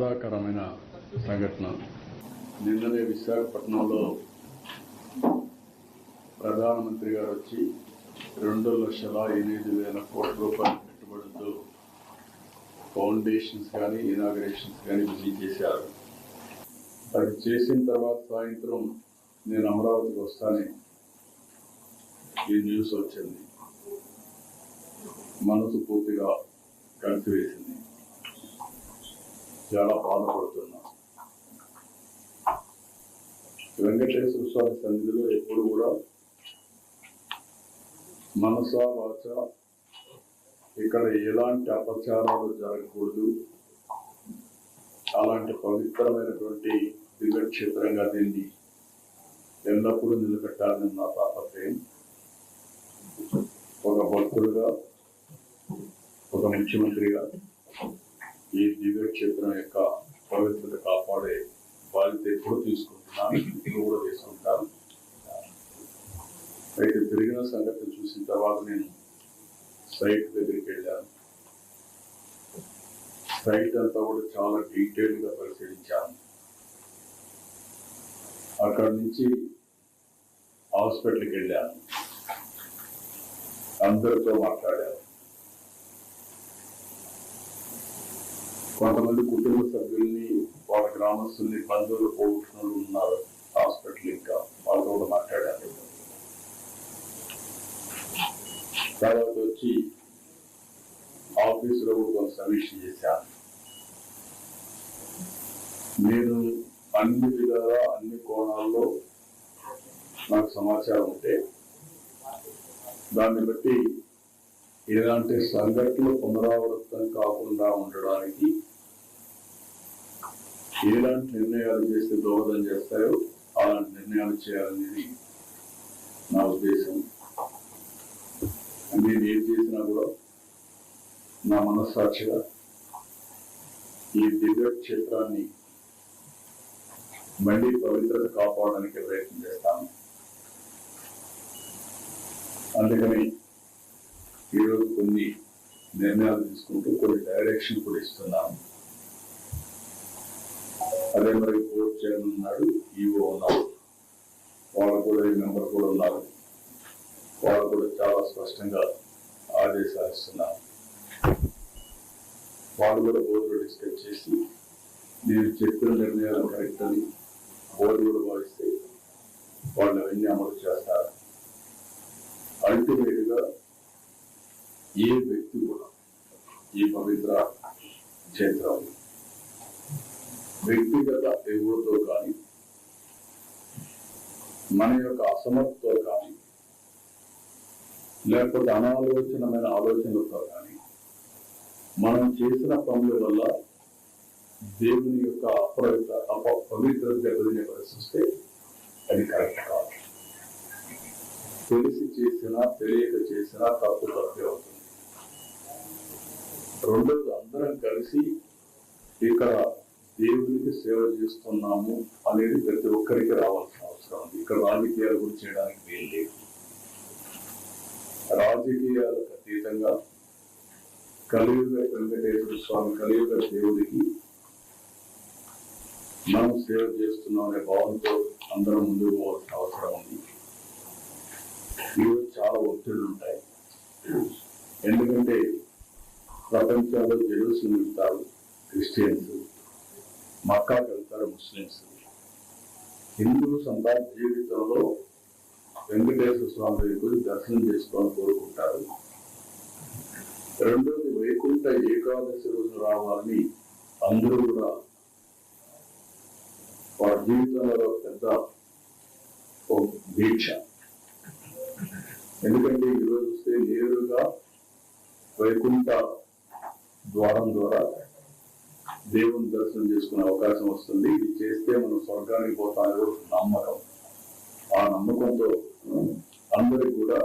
బాధాకరమైన సంఘటన. నిన్ననే విశాఖపట్నంలో ప్రధానమంత్రి గారు వచ్చి రెండు లక్షల ఎనిమిది వేల కోట్ల రూపాయల పెట్టుబడులతో ఫౌండేషన్స్ కానీ ఇనాగ్రేషన్స్ కానీ విజిట్ చేశారు. అది చేసిన తర్వాత సాయంత్రం నేను అమరావతికి వస్తానే ఈ న్యూస్ వచ్చింది. మనసు పూర్తిగా కలిసివేసింది. చాలా బాధపడుతున్నా. వెంకటేశ్వర స్వామి సన్నిధిలో ఎప్పుడు కూడా మనస వాచ ఇక్కడ ఎలాంటి అపచారాలు జరగకూడదు. అలాంటి పవిత్రమైనటువంటి దివ్యక్షేత్రంగా దీన్ని ఎల్లప్పుడూ నిలబెట్టాలని నా తాపత్రయం. ఒక భక్తుడుగా ఒక ముఖ్యమంత్రిగా ఈ దివ్యక్షేత్రం యొక్క పవిత్రత కాపాడే బాధ్యత ఎప్పుడు తీసుకుంటున్నాను. ఇప్పుడు కూడా తీసుకుంటాను. అయితే పెరిగిన సంగతి చూసిన తర్వాత నేను సైట్ దగ్గరికి వెళ్ళాను. సైట్ అంతా కూడా చాలా డీటెయిల్గా పరిశీలించాను. అక్కడ నుంచి హాస్పిటల్కి వెళ్ళాను. అందరితో మాట్లాడాను. కొంతమంది కుటుంబ సభ్యుల్ని వాళ్ళ గ్రామస్తుల్ని బంధువులు పోగొట్టుకుని ఉన్నారు హాస్పిటల్ ఇంకా. వాళ్ళతో కూడా మాట్లాడాలి. తర్వాత వచ్చి ఆఫీసులో కూడా కొంత సమీక్ష చేశాను. నేను అన్ని విధాల అన్ని కోణాల్లో నాకు సమాచారం ఉంటే దాన్ని బట్టి ఇలాంటి సంఘటనలు పునరావృతం కాకుండా ఉండడానికి ఎలాంటి నిర్ణయాలు చేస్తే దోహదం చేస్తాయో అలాంటి నిర్ణయాలు చేయాలనేది నా ఉద్దేశం. నేను ఏం చేసినా కూడా నా మనస్సాక్షిగా ఈ దివ్య క్షేత్రాన్ని మళ్ళీ పవిత్రత కాపాడడానికి ప్రయత్నం చేస్తాను. అందుకని ఈరోజు కొన్ని నిర్ణయాలు తీసుకుంటూ కొన్ని డైరెక్షన్ కూడా ఇస్తున్నాను. అదే మరి బోర్డు చైర్మన్ ఉన్నాడు ఈఓ ఉన్నారు. వాళ్ళు కూడా ఈ మెంబర్ కూడా ఉన్నారు. వాళ్ళు కూడా చాలా స్పష్టంగా ఆదేశాలు ఇస్తున్నారు వాళ్ళు కూడా బోర్డులో డిస్కస్ చేసి మీరు చెప్పిన నిర్ణయాలు కరెక్ట్ అని బోర్డు కూడా భావిస్తే వాళ్ళు అవన్నీ అమలు చేస్తారు. అల్టిమేట్గా ఏ వ్యక్తి కూడా ఈ పవిత్ర క్షేత్రం వ్యక్తిగత ఎగువతో కానీ మన యొక్క అసమర్థతో కానీ లేకపోతే అనాలోచనమైన ఆలోచనలతో కానీ మనం చేసిన పనుల వల్ల దేవుని యొక్క అపవిత్ర అప పవిత్ర దెబ్బతినే పరిస్థిస్తే అది కరెక్ట్ కాదు. తెలిసి చేసినా తెలియక చేసినా తప్పు తప్పే అవుతుంది. రెండోది అందరం కలిసి ఇక్కడ దేవునికి సేవ చేస్తున్నాము అనేది ప్రతి ఒక్కరికి రావాల్సిన అవసరం ఉంది. ఇక్కడ రాజకీయాల గురించి చేయడానికి వీలు లేదు. రాజకీయాలకు అతీతంగా కలియుగ వెంకటేశ్వర స్వామి కలియుగ దేవుడికి మనం సేవ చేస్తున్నాం అనే భావంతో అందరం ముందుకు పోవాల్సిన అవసరం ఉంది. ఈరోజు చాలా ఒత్తిళ్ళు ఉంటాయి. ఎందుకంటే ప్రపంచంలో జెరూసలం వెళ్తారు క్రిస్టియన్స్ మక్కాకి వెళ్తారు ముస్లిమ్స్. హిందూ అంతా జీవితంలో వెంకటేశ్వర స్వామి దగ్గర దర్శనం చేసుకోవాలని కోరుకుంటారు. రెండోది వైకుంఠ ఏకాదశి రోజు రావాలని అందరూ కూడా వారి జీవితంలో పెద్ద ఒక దీక్ష. ఎందుకంటే ఈరోజు వస్తే నేరుగా వైకుంఠ ద్వారం ద్వారా దేవుని దర్శనం చేసుకునే అవకాశం వస్తుంది. ఇది చేస్తే మనం స్వర్గానికి పోతామో నమ్మకం. ఆ నమ్మకంతో అందరికి కూడా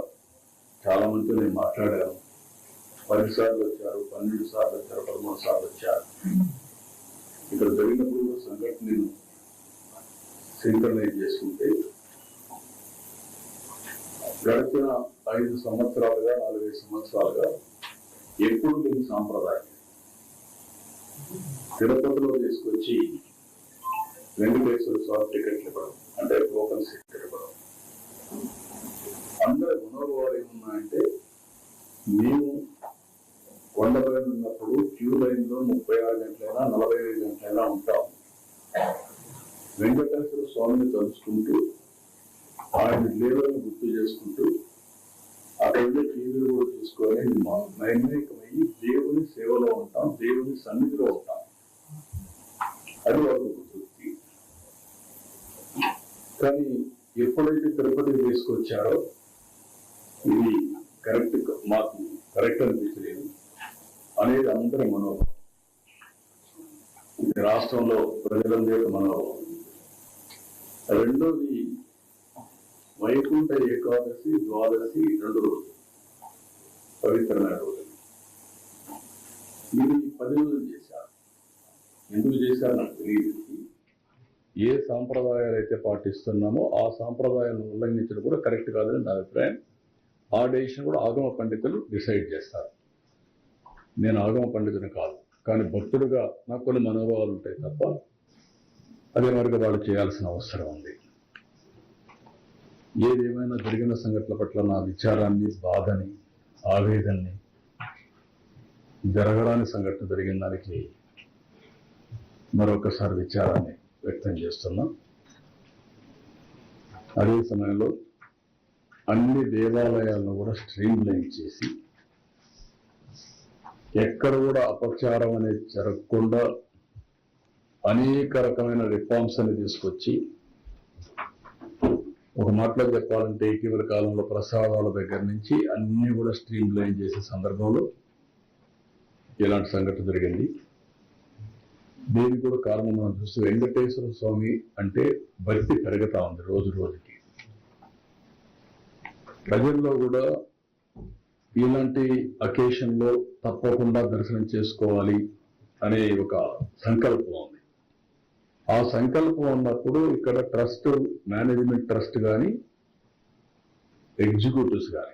చాలా మందితో నేను మాట్లాడాను. పది సార్లు వచ్చారు పన్నెండు సార్లు వచ్చారు పదమూడు సార్లు వచ్చారు. ఇక్కడ జరిగినప్పుడు కూడా సంఘటన నేను సింక్రనైజ్ చేసుకుంటే గడిచిన ఐదు సంవత్సరాలుగా నాలుగైదు సంవత్సరాలుగా ఎప్పుడు దీని సాంప్రదాయం. తిరుపతిలో తీసుకొచ్చి వెంకటేశ్వర స్వామి టికెట్లు ఇవ్వడం అంటే టోకన్ సీట్ ఇవ్వడం. అందరి మనోభావాలు ఏమున్నాయంటే మేము కొండపైన ఉన్నప్పుడు క్యూ లైన్లో ముప్పై ఆరు గంటలైనా నలభై ఐదు గంటలైనా ఉంటాం. వెంకటేశ్వర స్వామిని తలుచుకుంటూ ఆయన లీలను గుర్తు చేసుకుంటూ అక్కడ టీవీలు కూడా తీసుకొని మా- దేవుని సేవలో ఉంటాం దేవుని సన్నిధిలో ఉంటాం. అది వాళ్ళకు తృప్తి కానీ ఎప్పుడైతే తిరుపతికి తీసుకొచ్చారో ఇది కరెక్ట్ మాకు కరెక్ట్ అనిపించలేదు. అనేది అందరి మనోభావం. ఇది రాష్ట్రంలో ప్రజలందరి మనోభావం. రెండోది వైకుంఠ ఏకాదశి ద్వాదశి రెండు రోజులు. పవిత్రమైన రోజులు. ఇది పది రోజులు చేశారు. ఎందుకు చేశారు నాకు తెలియదు. ఏ సాంప్రదాయాలు అయితే పాటిస్తున్నామో ఆ సాంప్రదాయాలను ఉల్లంఘించడం కూడా కరెక్ట్ కాదని నా అభిప్రాయం. ఆ డెసిషన్ కూడా ఆగమ పండితులు డిసైడ్ చేస్తారు. నేను ఆగమ పండితుని కాదు. కానీ భక్తుడుగా నాకు కొన్ని మనోభావాలు ఉంటాయి తప్ప అదే మరిగా వాళ్ళు చేయాల్సిన అవసరం ఉంది. ఏదేమైనా జరిగిన సంఘటనల పట్ల నా విచారాన్ని బాధని ఆవేదనని జరగరాని సంఘటన జరిగిన దానికి మరొకసారి విచారాన్ని వ్యక్తం చేస్తున్నాం. అదే సమయంలో అన్ని దేవాలయాలను కూడా స్ట్రీమ్ లైన్ చేసి ఎక్కడ కూడా అపచారం అనేది జరగకుండా అనేక రకమైన రిఫార్మ్స్ అని తీసుకొచ్చి ఒక మాటలో చెప్పాలంటే ఇటీవల కాలంలో ప్రసాదాల దగ్గర నుంచి అన్నీ కూడా స్ట్రీమ్ లైన్ చేసే సందర్భంలో ఇలాంటి సంఘటన జరిగింది. దీనికి కూడా కారణం మనం చూస్తే వెంకటేశ్వర స్వామి అంటే భక్తి పెరుగుతా ఉంది రోజు రోజుకి. ప్రజల్లో కూడా ఇలాంటి అకేషన్లో తప్పకుండా దర్శనం చేసుకోవాలి అనే ఒక సంకల్పం ఉంది. ఆ సంకల్పం ఉన్నప్పుడు ఇక్కడ ట్రస్ట్ మేనేజ్మెంట్ ట్రస్ట్ కానీ ఎగ్జిక్యూటివ్స్ కానీ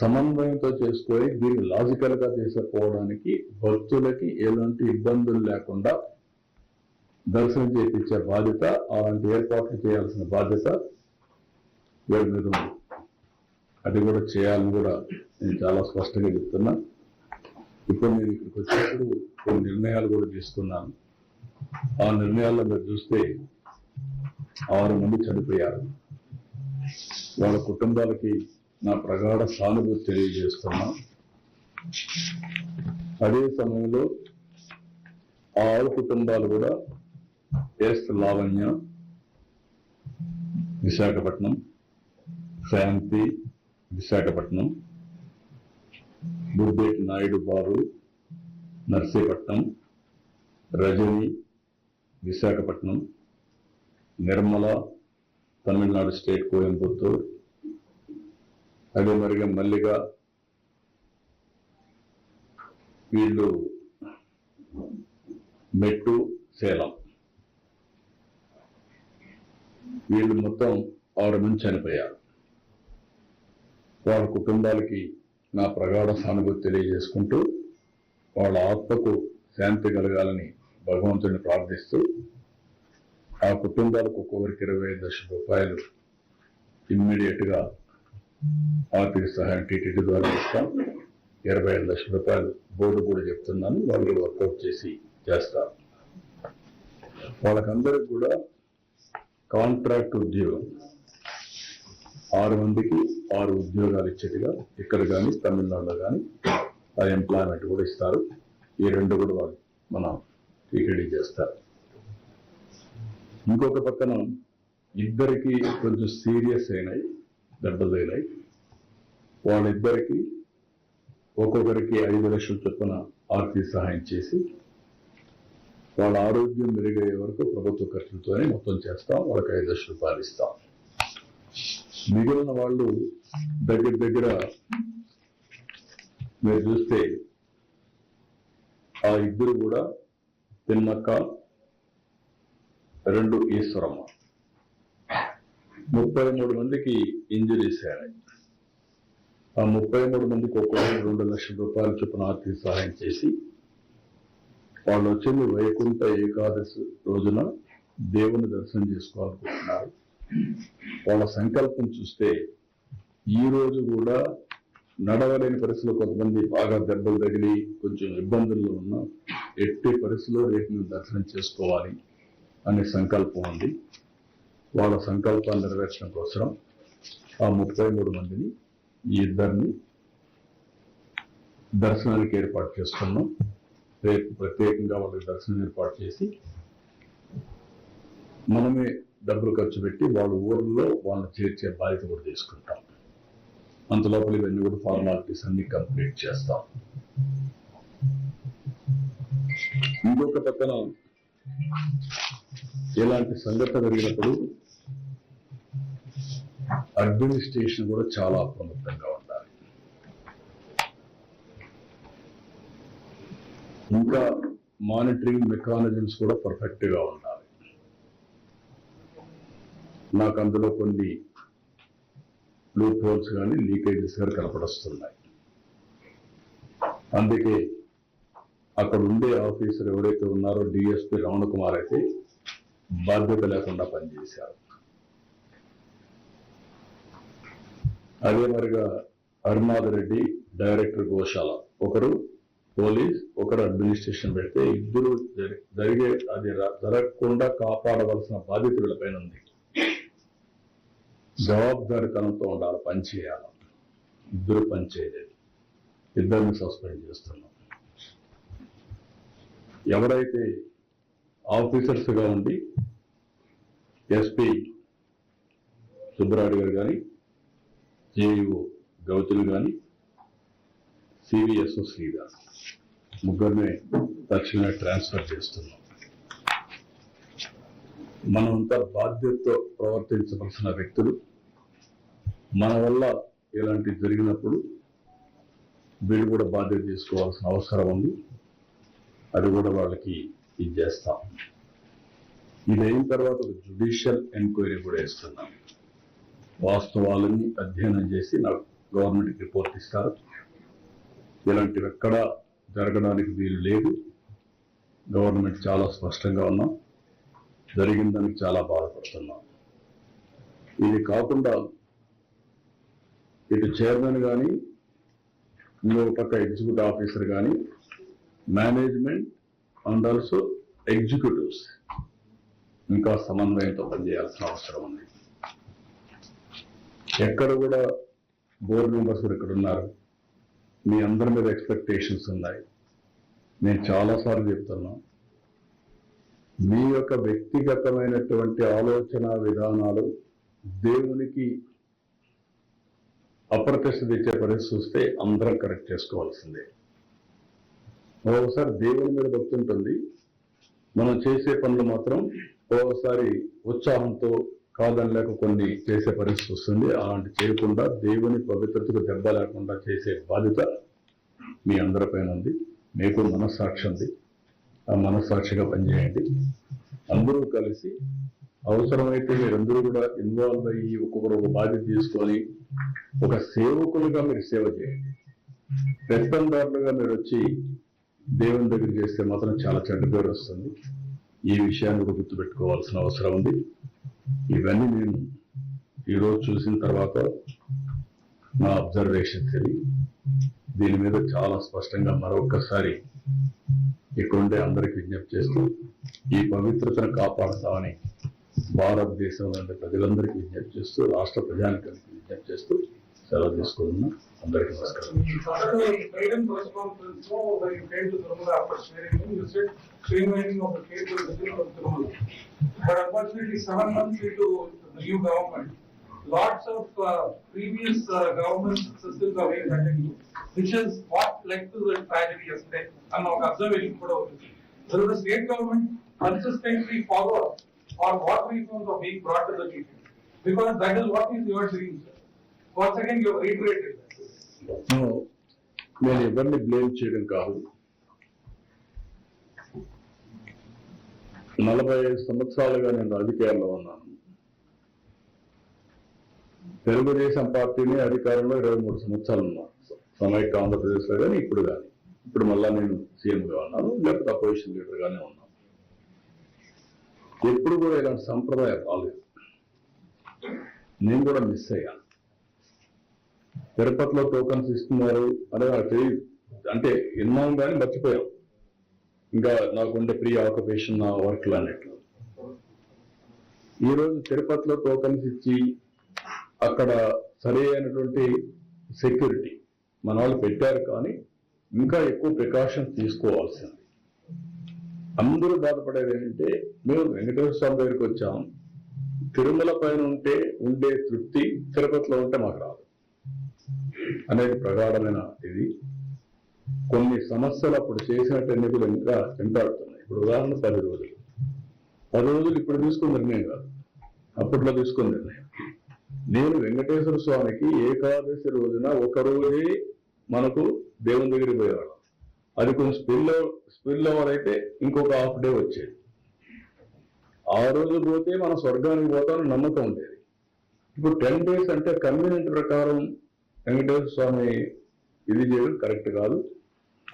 సమన్వయంతో చేసుకొని దీన్ని లాజికల్గా తీసుకుపోవడానికి భక్తులకి ఎలాంటి ఇబ్బందులు లేకుండా దర్శనం చేయించే బాధ్యత అలాంటి ఏర్పాట్లు చేయాల్సిన బాధ్యత వీళ్ళ మీద ఉంది. అది కూడా చేయాలని కూడా నేను చాలా స్పష్టంగా చెప్తున్నా. ఇప్పుడు నేను ఇక్కడికి వచ్చినప్పుడు కొన్ని నిర్ణయాలు కూడా తీసుకున్నాను. ఆ నిర్ణయాల్లో మీరు చూస్తే ఆరు మంది చనిపోయారు. వాళ్ళ కుటుంబాలకి నా ప్రగాఢ సానుభూతి తెలియజేస్తున్నా. అదే సమయంలో ఆరు కుటుంబాలు కూడా ఎస్ లావణ్య విశాఖపట్నం శాంతి విశాఖపట్నం బుద్ధేటి నాయుడు బాబు నర్సీపట్నం రజని విశాఖపట్నం నిర్మల తమిళనాడు స్టేట్ కోయంబత్తూర్ అదే మరిగా మల్లిగా వీళ్ళు మెట్టు సేలం. వీళ్ళు మొత్తం ఆరు మంది చనిపోయారు. వాళ్ళ కుటుంబాలకి నా ప్రగాఢ సానుభూతి తెలియజేసుకుంటూ వాళ్ళ ఆత్మకు శాంతి కలగాలని భగవంతుని ప్రార్థిస్తూ ఆ కుటుంబాలకు ఒక్కొక్కరికి ఇరవై ఐదు లక్షల రూపాయలు ఇమ్మీడియట్గా ఆర్థిక సహాయం టీటీడీ ద్వారా ఇస్తాం. ఇరవై ఐదు లక్షల రూపాయలు బోర్డు కూడా చెప్తున్నాను. వాళ్ళు కూడా వర్కౌట్ చేసి చేస్తారు. వాళ్ళకందరికి కూడా కాంట్రాక్ట్ ఉద్యోగం. ఆరు మందికి ఆరు ఉద్యోగాలు ఇచ్చేట్టుగా ఇక్కడ కానీ తమిళనాడులో కానీ ఆ ఎంప్లాయ్మెంట్ కూడా ఇస్తారు. ఈ రెండు కూడా వాళ్ళు మన టీటీడీ చేస్తారు. ఇంకొక పక్కన ఇద్దరికి కొంచెం సీరియస్ అయినాయి దెబ్బతైనాయి. వాళ్ళిద్దరికి ఒక్కొక్కరికి ఐదు లక్షల చొప్పున ఆర్థిక సహాయం చేసి వాళ్ళ ఆరోగ్యం మెరుగయ్యే వరకు ప్రభుత్వ ఖర్చులతోనే మొత్తం చేస్తాం వాళ్ళకి ఐదు లక్షలు రూపాయలు ఇస్తాం. మిగిలిన వాళ్ళు దగ్గర దగ్గర మీరు చూస్తే ఆ ఇద్దరు కూడా తిన్నక్క రెండు ఈశ్వరమ్మ. ముప్పై మూడు మందికి ఇంజరీస్ అయినాయి ఆ ముప్పై మూడు మందికి ఒక్కొక్కరు రెండు లక్షల రూపాయల చొప్పున ఆర్థిక సహాయం చేసి వాళ్ళు వచ్చింది వైకుంఠ ఏకాదశి రోజున దేవుని దర్శనం చేసుకోవాలనుకుంటున్నారు. వాళ్ళ సంకల్పం చూస్తే ఈ రోజు కూడా నడవలేని పరిస్థితుల్లో కొంతమంది బాగా దెబ్బలు తగిలి కొంచెం ఇబ్బందుల్లో ఉన్న ఎట్టి పరిస్థితుల్లో రేపు మేము దర్శనం చేసుకోవాలి అనే సంకల్పం ఉంది. వాళ్ళ సంకల్పాన్ని నెరవేర్చడం కోసం ఆ ముప్పై మూడు మందిని ఈ ఇద్దరిని దర్శనానికి ఏర్పాటు చేస్తున్నాం రేపు ప్రత్యేకంగా వాళ్ళకి దర్శనం ఏర్పాటు చేసి మనమే డబ్బులు ఖర్చు పెట్టి వాళ్ళ ఊర్లో వాళ్ళని చేర్చే బాధ్యత కూడా తీసుకుంటాం. అంతలోపల ఇవన్నీ కూడా ఫార్మాలిటీస్ అన్ని కంప్లీట్ చేస్తాం. ఇంకొక పక్కన ఇలాంటి సంఘటన జరిగినప్పుడు అడ్మినిస్ట్రేషన్ కూడా చాలా అప్రమత్తంగా ఉండాలి. ఇంకా మానిటరింగ్ మెకానిజమ్స్ కూడా పర్ఫెక్ట్గా ఉండాలి. నాకు అందులో కొన్ని లూప్ హోల్స్ కానీ లీకేజెస్ కానీ కనపడొస్తున్నాయి. అందుకే అక్కడ ఉండే ఆఫీసర్ ఎవరైతే ఉన్నారో డిఎస్పి రమణ కుమార్ అయితే బాధ్యత లేకుండా పనిచేశారు. అదే మరిగా హరినాథ్ రెడ్డి డైరెక్టర్ గోశాల. ఒకరు పోలీస్ ఒకరు అడ్మినిస్ట్రేషన్ పెడితే ఇద్దరు జరిగే అది జరగకుండా కాపాడవలసిన బాధ్యత వీళ్ళపైన ఉంది. జవాబుదారితనంతో ఉండాలి పనిచేయాలి ఇద్దరు పనిచేయలేదు ఇద్దరిని సస్పెండ్ చేస్తున్నాం. ఎవరైతే ఆఫీసర్స్గా ఉండి ఎస్పీ సుబ్బరాయుడు గారు కానీ జేఈఓ గౌతులు కానీ సివిఎస్ఓ శ్రీధర్ ముగ్గురిని తక్షణమే ట్రాన్స్ఫర్ చేస్తున్నాం. మనమంతా బాధ్యతతో ప్రవర్తించవలసిన వ్యక్తులు. మన వల్ల ఇలాంటివి జరిగినప్పుడు వీళ్ళు కూడా బాధ్యత తీసుకోవాల్సిన అవసరం ఉంది. అది కూడా వాళ్ళకి ఇది చేస్తాం. ఇది అయిన తర్వాత ఒక జుడిషియల్ ఎంక్వైరీ కూడా ఇస్తున్నాం వాస్తవాలన్నీ అధ్యయనం చేసి నాకు గవర్నమెంట్కి రిపోర్ట్ ఇస్తారు. ఇలాంటివి ఎక్కడా జరగడానికి వీలు లేదు. గవర్నమెంట్ చాలా స్పష్టంగా ఉన్నాం. జరిగిందానికి చాలా బాధపడుతున్నాం. ఇది కాకుండా ఇటు చైర్మన్ కానీ ఇంకొక పక్క ఎగ్జిక్యూటివ్ ఆఫీసర్ కానీ మేనేజ్మెంట్ అండ్ ఆల్సో ఎగ్జిక్యూటివ్స్. ఇంకా సమన్వయంతో పనిచేయాల్సిన అవసరం ఉంది. ఎక్కడ కూడా బోర్డు మెంబర్స్ కూడా ఇక్కడ ఉన్నారు. మీ అందరి మీద ఎక్స్పెక్టేషన్స్ ఉన్నాయి. నేను చాలాసార్లు చెప్తున్నా మీ యొక్క వ్యక్తిగతమైనటువంటి ఆలోచన విధానాలు దేవునికి అప్రతిష్ట తెచ్చే పరిస్థితి చూస్తే అందరం కరెక్ట్ చేసుకోవాల్సిందే. ఒకసారి దేవుని మీద భక్తి ఉంటుంది. మనం చేసే పనులు మాత్రం ఒకసారి ఉత్సాహంతో కాదనలేక కొన్ని చేసే పరిస్థితి వస్తుంది. అలాంటి చేయకుండా దేవుని పవిత్రతకు దెబ్బ లేకుండా చేసే బాధ్యత మీ అందరిపైన ఉంది. మీకు మనస్సాక్షి ఉంది. ఆ మనస్సాక్షిగా పనిచేయండి. అందరూ కలిసి అవసరమైతే మీరందరూ కూడా ఇన్వాల్వ్ అయ్యి ఒక్కొక్కరు ఒక బాధ్యత తీసుకొని ఒక సేవకులుగా మీరు సేవ చేయండి. పెత్తందారులుగా మీరు వచ్చి దేవుని దగ్గర చేస్తే మాత్రం చాలా చెడ్డ పేరు వస్తుంది. ఈ విషయాన్ని కూడా గుర్తుపెట్టుకోవాల్సిన అవసరం ఉంది. ఇవన్నీ నేను ఈరోజు చూసిన తర్వాత నా అబ్జర్వేషన్ తెలియ దీని మీద చాలా స్పష్టంగా మరొకసారి ఇక్కడుండే అందరికి విజ్ఞప్తి చేస్తూ ఈ పవిత్రతను కాపాడతామని భారతదేశంలో ఉండే ప్రజలందరికీ విజ్ఞప్తి చేస్తూ రాష్ట్ర ప్రజానికానికి విజ్ఞప్తి చేస్తూ సెలవు తీసుకుంటున్నాం అందరికీ నమస్కారం After the freedom press conference, no, when you came to Tirumala after swearing in, you said streamlining of the case will begin of Tirumala. But unfortunately, seven months into the new government, lots of uh, previous uh, government systems are being continued, which is what led to the tragedy yesterday. And our observation put out. Will the state government consistently follow up on what reforms are being brought to the people? Because that is what is your dream, sir. Once again, you reiterated that. నేను ఎవరిని blame చేయడం కాదు. నలభై ఐదు సంవత్సరాలుగా నేను రాజకీయాల్లో ఉన్నాను. తెలుగుదేశం పార్టీని అధికారంలో ఇరవై మూడు సంవత్సరాలు ఉన్నాను సమైక్య ఆంధ్రప్రదేశ్లో కానీ ఇప్పుడు కానీ ఇప్పుడు మళ్ళా నేను సీఎంగా ఉన్నాను లేకపోతే అపోజిషన్ లీడర్గానే ఉన్నాను. ఎప్పుడు కూడా ఇలాంటి సంప్రదాయం రాలేదు. నేను కూడా మిస్ అయ్యాను. తిరుపతిలో టోకన్స్ ఇస్తున్నారు అని నాకు తెలియదు అంటే విన్నాం కానీ మర్చిపోయాం. ఇంకా నాకుండే ప్రీ ఆక్యుపేషన్ నా వర్క్లు అన్నట్లు. ఈరోజు తిరుపతిలో టోకన్స్ ఇచ్చి అక్కడ సరి అయినటువంటి సెక్యూరిటీ మన వాళ్ళు పెట్టారు కానీ ఇంకా ఎక్కువ ప్రికాషన్స్ తీసుకోవాల్సింది. అందరూ బాధపడేది ఏంటంటే మేము వెంకటేశ్వర స్వామి దగ్గరికి వచ్చాం. తిరుమల పైన ఉంటే ఉండే తృప్తి తిరుపతిలో ఉంటే మాకు రాదు. అనేది ప్రగాఢమైన ఇది. కొన్ని సమస్యలు అప్పుడు చేసినట్టు ఎన్నికలు ఇంకా వెంటాడుతున్నాయి. ఇప్పుడు ఉదాహరణ పది రోజులు. పది రోజులు ఇప్పుడు తీసుకున్న నిర్ణయం కాదు. అప్పట్లో తీసుకున్న నిర్ణయం. నేను వెంకటేశ్వర స్వామికి ఏకాదశి రోజున ఒక రోజే మనకు దేవుని దగ్గరికి పోయేవాళ్ళం అది కొంచెం స్పిల్ స్పిల్ ఓవర్ అయితే ఇంకొక హాఫ్ డే వచ్చేది. ఆ రోజు పోతే మనం స్వర్గానికి పోతామని నమ్మకం ఉండేది. ఇప్పుడు టెన్ డేస్ అంటే కన్వీనియంట్ ప్రకారం వెంకటేశ్వర స్వామి ఇది చేయడం కరెక్ట్ కాదు.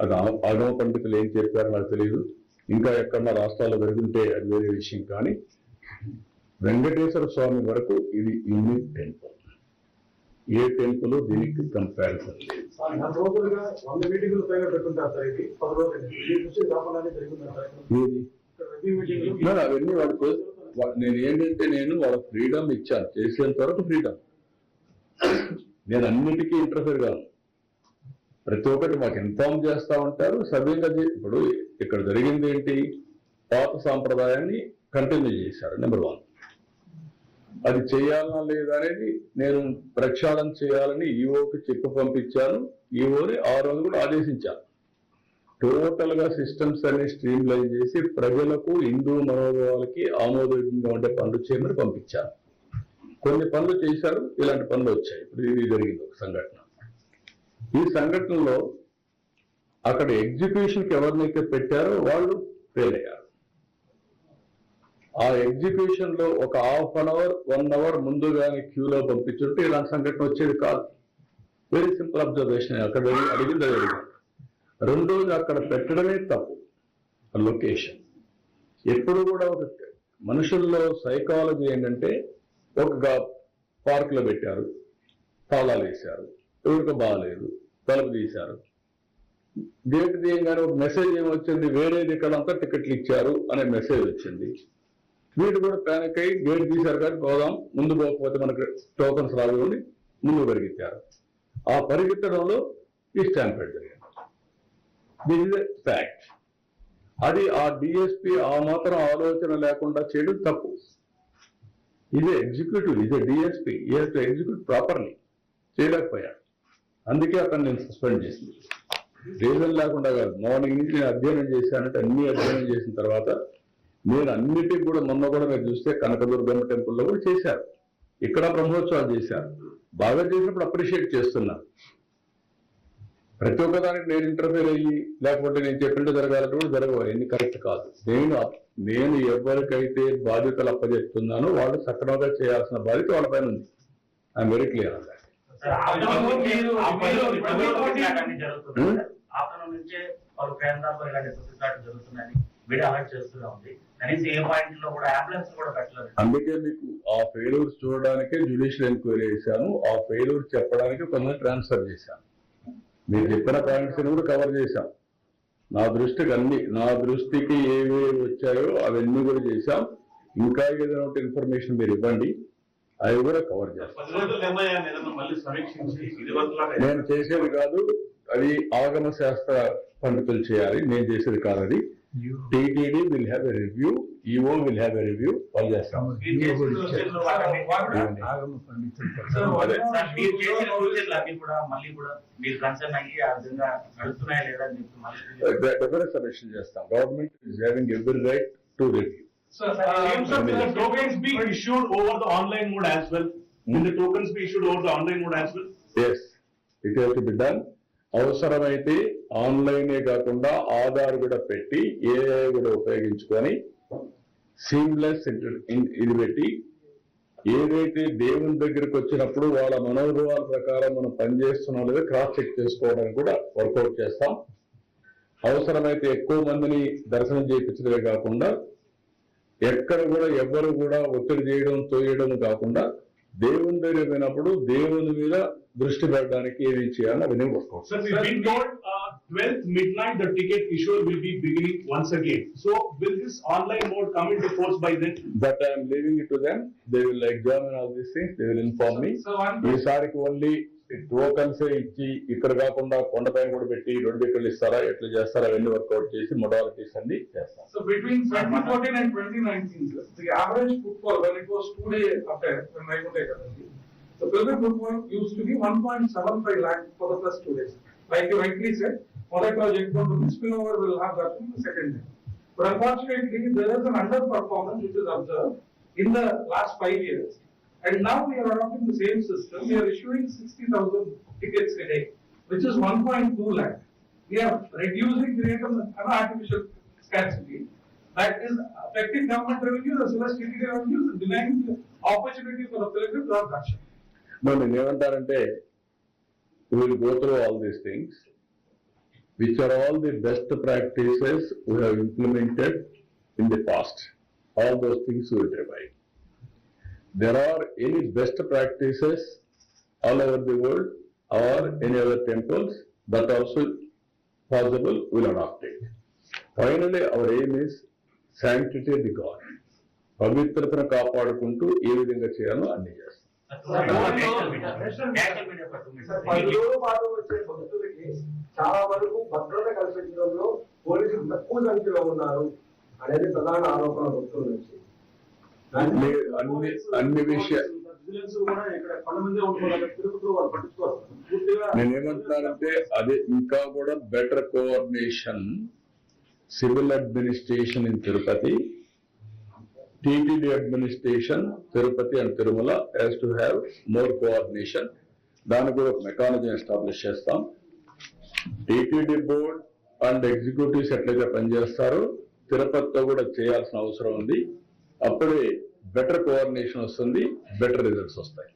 అది ఆగమ పండితులు ఏం చెప్పారో నాకు తెలియదు ఇంకా ఎక్కడన్నా రాష్ట్రాల్లో జరుగుంటే అది వేరే విషయం కానీ వెంకటేశ్వర స్వామి వరకు ఇది యూనిక్ టెంపుల్. ఏ టెంపుల్ దీనికి కంపారిజన్ అవన్నీ వాళ్ళ కోసం- వా- నేను ఏంటంటే నేను వాళ్ళ ఫ్రీడమ్ ఇచ్చాను. చేసేంత వరకు ఫ్రీడమ్. నేను అన్నిటికీ ఇంటర్ఫేర్ కాను ప్రతి ఒక్కటి మాకు ఇన్ఫార్మ్ చేస్తూ ఉంటారు. సవ్యంగా ఇప్పుడు ఇక్కడ జరిగింది ఏంటి? పాత సాంప్రదాయాన్ని కంటిన్యూ చేశారు నెంబర్ వన్ అది చేయాలనా లేదా అనేది నేను ప్రక్షాళన చేయాలని ఈఓకి చెక్ పంపించాను. ఈఓని ఆ రోజు కూడా ఆదేశించాను. టోటల్గా సిస్టమ్స్ అన్ని స్ట్రీమ్ లైన్ చేసి ప్రజలకు హిందూ మనోభావాలకి ఆమోదయోగ్యంగా ఉండే పనులు చేయమని పంపించాను. కొన్ని పనులు చేశారు ఇలాంటి పనులు వచ్చాయి. ఇప్పుడు ఇది జరిగింది ఒక సంఘటన. ఈ సంఘటనలో అక్కడ ఎగ్జిక్యూషన్కి ఎవరినైతే పెట్టారో వాళ్ళు ఫెయిల్ అయ్యారు. ఆ ఎగ్జిక్యూషన్లో ఒక half an hour one hour ముందుగానే క్యూలో పంపించుంటే ఇలాంటి సంఘటన వచ్చేది కాదు. వెరీ సింపుల్ అబ్జర్వేషన్ అక్కడ అడిగింది జరిగింది రెండు రెండోది అక్కడ పెట్టడమే తప్పు. లొకేషన్ ఎప్పుడు కూడా ఒక మనుషుల్లో సైకాలజీ ఏంటంటే ఒక పార్కులో పెట్టారు. తాళాలు వేశారు. ఎవరికి బాగాలేదు. తలుపు తీశారు. గేట్ తీయగానే ఒక మెసేజ్ ఏమొచ్చింది? వేరేది ఇక్కడంతా టికెట్లు ఇచ్చారు అనే మెసేజ్ వచ్చింది. వీళ్ళు కూడా ప్యానిక్ అయ్యి గేట్ తీశారు కానీ పోదాం ముందు పోకపోతే మనకు టోకన్స్ రాదు అని ముందు పరిగెత్తారు. ఆ పరిగెత్తడంలో ఈ స్టాంపేడ్ జరిగింది. దిస్ ఇస్ ఫ్యాక్ట్ అది ఆ డిఎస్పి ఆ మాత్రం ఆలోచన లేకుండా చేయడం తప్పు. ఇదే ఎగ్జిక్యూటివ్ ఈజ్ డిఎస్పీ ఈ టు ఎగ్జిక్యూట్ ప్రాపర్లీ చేయలేకపోయాడు. అందుకే అతను నేను సస్పెండ్ చేసింది రీజన్ లేకుండా కాదు మార్నింగ్ నుంచి నేను అధ్యయనం చేశానంటే అన్ని అధ్యయనం చేసిన తర్వాత నేను అన్నిటికి కూడా మొన్న కూడా మీరు చూస్తే కనకదుర్గమ్మ టెంపుల్లో కూడా చేశారు. ఇక్కడ బ్రహ్మోత్సవాలు చేశారు. బాగా చేసినప్పుడు అప్రిషియేట్ చేస్తున్నా. ప్రతి ఒక్కదానికి నేను ఇంటర్ఫేర్ అయ్యి లేకపోతే నేను చెప్పినట్టు జరగాలంటే కూడా జరగవు. ఎన్ని కరెక్ట్ కాదు. నేను నేను ఎవరికైతే బాధ్యతలు అప్పచెప్తున్నానో వాళ్ళు సక్రమంగా చేయాల్సిన బాధ్యత వాళ్ళ పైన ఉంది. ఐఎమ్ వెరీ క్లియర్ దాట్ అందుకే మీకు ఆ ఫెయిల్యూర్స్ చూడడానికే జ్యుడిషియల్ ఎంక్వైరీ చేశాను. ఆ ఫెయిల్యూర్ చెప్పడానికి కొంచెం ట్రాన్స్ఫర్ చేశాను. మీరు చెప్పిన పాయింట్స్ కూడా కవర్ చేశాం. నా దృష్టికి అన్ని నా దృష్టికి ఏవేవి వచ్చాయో అవన్నీ కూడా చేశాం. ఇంకా ఏదైనా ఉంటే ఇన్ఫర్మేషన్ మీరు ఇవ్వండి. అవి కూడా కవర్ చేస్తాం. పది రోజులు ఏమయ్యా ఏదన్నా మళ్ళీ సమీక్షించి ఇది వరకు నేను చేసేది కాదు అది ఆగమ శాస్త్ర పండితులు చేయాలి నేను చేసేది కాదు అది. TTD will have a review EO will have a review వాళ్ళు చేస్తాం మీరు చేసిన సూచనలు వాటన్ని- సార్, అదే. సార్, మీరు చేసిన సూచనలు అన్ని కూడా మళ్ళీ కూడా మీరు కన్సర్న్ అయ్యి ఆ విధంగా నడుస్తున్నాయా లేదా అని చెప్పి మళ్ళీ డెఫినెట్ సబ్మిషన్ చేస్తాం government is having every right to review Sir, Claims uh, of the tokens be issued over the online mode as well. Will the tokens be issued over the online mode as well? Yes it have to be done అవసరమైతే ఆన్లైనే కాకుండా ఆధార్ కూడా పెట్టి AI కూడా ఉపయోగించుకొని seamless ఇది పెట్టి ఏదైతే దేవుని దగ్గరికి వచ్చినప్పుడు వాళ్ళ మనోభావాల ప్రకారం మనం పనిచేస్తున్నాం లేదా క్రాస్ చెక్ చేసుకోవడానికి కూడా వర్కౌట్ చేస్తాం. అవసరమైతే ఎక్కువ మందిని దర్శనం చేయించడమే కాకుండా ఎక్కడ కూడా ఎవ్వరు కూడా ఒత్తిడి చేయడం తోయడం కాకుండా దేవుని దగ్గర పోయినప్పుడు దేవుని మీద దృష్టి పెట్టడానికి ఏమి చేయాలని అవి నేర్చుకోవచ్చు ఈసారికి ఓన్లీ టోకన్స్ ఇచ్చి ఇక్కడ కాకుండా కొండపైన కూడా పెట్టి రెండు ఎక్కడ ఇస్తారా ఎట్లా చేస్తారా అవన్నీ వర్కౌట్ చేసి మొడాలిటీస్ అన్ని చేస్తారు in the last 5 years. And now we are adopting the same system, we are issuing sixty thousand tickets a day, which is one point two lakh. We are reducing the rate of the an artificial scarcity. That is affecting government revenues as well as TTD revenues and denying the opportunity for the pilgrim to have darshan. మరి నేను ఏమంటారంటే will go through all these things which are all the best practices we have implemented in the past all those things will revive There are any best practices all over the world or any other temples that also possible will adopt it finally our aim is sanctity the God. పవిత్రతను కాపాడుకుంటూ ఏ విధంగా చేయాలో అన్ని చేస్తాం. చాలా వరకు భద్రత కల్పించడంలో పోలీసులు తక్కువ సంఖ్యలో ఉన్నారు అనేది ప్రధాన ఆరోపణ భక్తుల అన్ని అన్ని అన్ని విషయ నేనేమంటున్నానంటే అదే ఇంకా కూడా better coordination civil administration in Tirupati TTD administration Tirupati and Tirumala has to have more coordination దానికి కూడా ఒక మెకానిజం ఎస్టాబ్లిష్ చేస్తాం. టిటిడి బోర్డ్ అండ్ ఎగ్జిక్యూటివ్స్ ఎట్లయితే పనిచేస్తారో తిరుపతితో కూడా చేయాల్సిన అవసరం ఉంది. అప్పుడే బెటర్ కోఆర్డినేషన్ వస్తుంది బెటర్ రిజల్ట్స్ వస్తాయి.